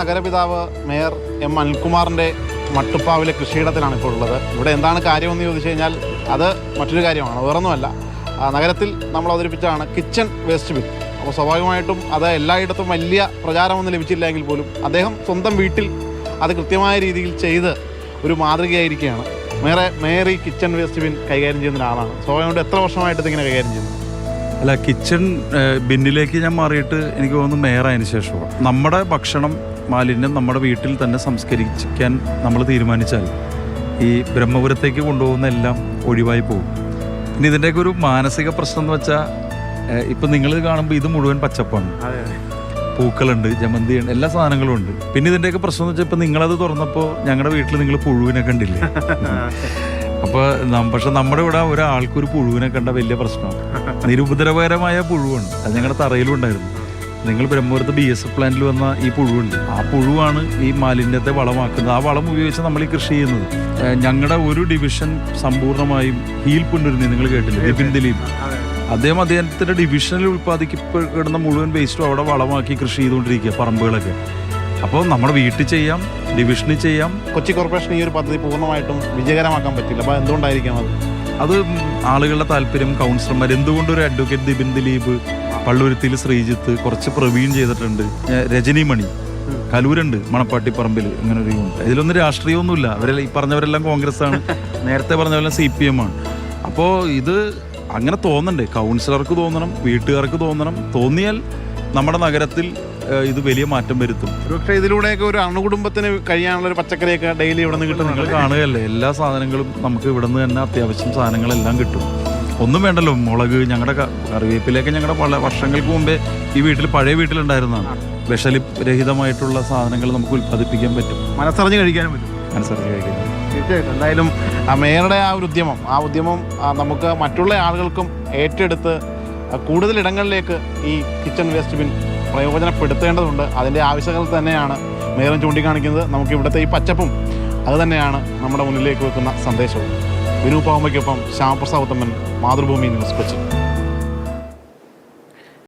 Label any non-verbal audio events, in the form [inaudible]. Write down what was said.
നഗരപിതാവ് mayor M അനിൽകുമാറിന്റെ മട്ടുപ്പാവിലെ കൃഷിയിടത്തിലാണ് ഇപ്പോൾ ഉള്ളത്. ഇവിടെ എന്താണ് കാര്യമെന്ന് ചോദിച്ചു കഴിഞ്ഞാൽ അത് മറ്റൊരു കാര്യമാണ് വേറൊന്നുമല്ല. നഗരത്തിൽ നമ്മൾ അവതരിപ്പിച്ചാണ് കിച്ചൺ വേസ്റ്റ് ബിൻ. അപ്പോൾ സ്വാഭാവികമായിട്ടും അത് എല്ലായിടത്തും വലിയ പ്രചാരമൊന്നും ലഭിച്ചില്ല എങ്കിൽ പോലും അദ്ദേഹം സ്വന്തം വീട്ടിൽ അത് കൃത്യമായ രീതിയിൽ ചെയ്ത് ഒരു മാതൃകയായിരിക്കുകയാണ്. മേറെ മേയർ കിച്ചൺ വേസ്റ്റ് ബിൻ കൈകാര്യം ചെയ്യുന്ന ഒരാളാണ് സ്വാഭാവികമായിട്ടും എത്ര വർഷമായിട്ട് ഇതിങ്ങനെ കൈകാര്യം ചെയ്യുന്നു? അല്ല കിച്ചൺ ബിന്നിലേക്ക് ഞാൻ മാറിയിട്ട് എനിക്ക് തോന്നുന്നു മേയറായതിനു ശേഷമാണ് നമ്മുടെ ഭക്ഷണം മാലിന്യം നമ്മുടെ വീട്ടിൽ തന്നെ സംസ്കരിക്കാൻ നമ്മൾ തീരുമാനിച്ചാൽ ഈ ബ്രഹ്മപുരത്തേക്ക് കൊണ്ടുപോകുന്ന എല്ലാം ഒഴിവായി പോകും. പിന്നെ ഇതിന്റെയൊക്കെ ഒരു മാനസിക പ്രശ്നം എന്ന് വെച്ചാൽ ഇപ്പം നിങ്ങൾ കാണുമ്പോൾ ഇത് മുഴുവൻ പച്ചപ്പാണ്. പൂക്കളുണ്ട് ജമന്തി ഉണ്ട് എല്ലാ സാധനങ്ങളും ഉണ്ട്. പിന്നെ ഇതിന്റെയൊക്കെ പ്രശ്നം എന്ന് വെച്ചാൽ ഇപ്പം നിങ്ങളത് തുറന്നപ്പോൾ ഞങ്ങളുടെ വീട്ടിൽ നിങ്ങൾ പുഴുവിനെ കണ്ടില്ലേ? [laughs] അപ്പോൾ പക്ഷെ നമ്മുടെ ഇവിടെ ഒരാൾക്കൊരു പുഴുവിനെ കണ്ട വലിയ പ്രശ്നമാണ്. നിരുപദ്രവകരമായ പുഴുവാണ് അത് ഞങ്ങളുടെ തറയിലും ഉണ്ടായിരുന്നു. നിങ്ങൾ ബ്രഹ്മപുരത്ത് ബി എസ് എഫ് പ്ലാന്റിൽ വന്ന ഈ പുഴുവുണ്ട്. ആ പുഴുവാണ് ഈ മാലിന്യത്തെ വളമാക്കുന്നത്. ആ വളം ഉപയോഗിച്ച് നമ്മൾ ഈ കൃഷി ചെയ്യുന്നത്. ഞങ്ങളുടെ ഒരു ഡിവിഷൻ സമ്പൂർണമായും ഹീൽ പുണ്ടുരുന്നി നിങ്ങൾ കേട്ടില്ല? ബിപിൻ ദിലീപ്. അദ്ദേഹം അദ്ദേഹത്തിന്റെ ഡിവിഷനിൽ ഉൽപ്പാദിക്കപ്പെടുന്ന മുഴുവൻ വേസ്റ്റും അവിടെ വളമാക്കി കൃഷി ചെയ്തുകൊണ്ടിരിക്കുക പറമ്പുകളൊക്കെ. അപ്പോൾ നമ്മുടെ വീട്ടിൽ ചെയ്യാം ഡിവിഷനിൽ ചെയ്യാം. കൊച്ചി കോർപ്പറേഷൻ ഈ ഒരു പദ്ധതി പൂർണമായിട്ടും വിജയകരമാക്കാൻ പറ്റില്ല. അപ്പോൾ എന്തുകൊണ്ടായിരിക്കാം അത്? അത് ആളുകളുടെ താല്പര്യം കൗൺസിലർമാർ എന്തുകൊണ്ട് ഒരു അഡ്വക്കേറ്റ് ദിബിൻ ദിലീപ് പള്ളുരുത്തിയിൽ ശ്രീജിത്ത് കുറച്ച് പ്രവീൺ ചെയ്തിട്ടുണ്ട്? രജനി മണി. കലൂരുണ്ട് മണപ്പാട്ടി പറമ്പിൽ ഇങ്ങനെ ഒരു ഇതിലൊന്നും രാഷ്ട്രീയമൊന്നുമില്ല. അവരെല്ലാം ഈ പറഞ്ഞവരെല്ലാം കോൺഗ്രസ് [laughs] ആണ് നേരത്തെ പറഞ്ഞവരെല്ലാം സി പി എം ആണ്. അപ്പോൾ ഇത് അങ്ങനെ തോന്നണ്ടേ? കൗൺസിലർക്ക് തോന്നണം വീട്ടുകാർക്ക് തോന്നണം. തോന്നിയാൽ നമ്മുടെ നഗരത്തിൽ ഇത് വലിയ മാറ്റം വരുത്തും. പക്ഷേ ഇതിലൂടെയൊക്കെ ഒരു അണുകുടുംബത്തിന് കഴിയാനുള്ള ഒരു പച്ചക്കറിയൊക്കെ ഡെയിലി ഇവിടെ നിന്ന് നിങ്ങൾ കിട്ടുന്നുണ്ട്. കാണുകയല്ലേ എല്ലാ സാധനങ്ങളും നമുക്ക് ഇവിടെ നിന്ന് തന്നെ അത്യാവശ്യം സാധനങ്ങളെല്ലാം കിട്ടും. ഒന്നും വേണ്ടല്ലോ മുളക് ഞങ്ങളുടെ കറിവേപ്പിലേക്ക് ഞങ്ങളുടെ പല വർഷങ്ങൾക്ക് മുമ്പേ ഈ വീട്ടിൽ പഴയ വീട്ടിലുണ്ടായിരുന്നതാണ്. വിഷലി രഹിതമായിട്ടുള്ള സാധനങ്ങൾ നമുക്ക് ഉൽപ്പാദിപ്പിക്കാൻ പറ്റും. മനസ്സറിഞ്ഞ് കഴിക്കാനും പറ്റും. മനസ്സറിഞ്ഞ് കഴിക്കാനും തീർച്ചയായിട്ടും. എന്തായാലും ആ മേയറുടെ ആ ഒരു ഉദ്യമം ആ ഉദ്യമം നമുക്ക് മറ്റുള്ള ആളുകൾക്കും ഏറ്റെടുത്ത് കൂടുതൽ ഇടങ്ങളിലേക്ക് ഈ കിച്ചൺ വേസ്റ്റ് ബിൻ പ്രയോജനപ്പെടുത്തേണ്ടതുണ്ട്. അതിന്റെ ആവശ്യകത തന്നെയാണ് മേയറും ചൂണ്ടിക്കാണിക്കുന്നത്. നമുക്ക് ഇവിടുത്തെ ഈ പച്ചപ്പും അത് തന്നെയാണ് നമ്മുടെ മുന്നിലേക്ക് വെക്കുന്ന സന്ദേശവും. വിനു ശ്യാമപ്രസാദ് ഉത്തമൻ മാതൃഭൂമി ന്യൂസ് കൊച്ചി.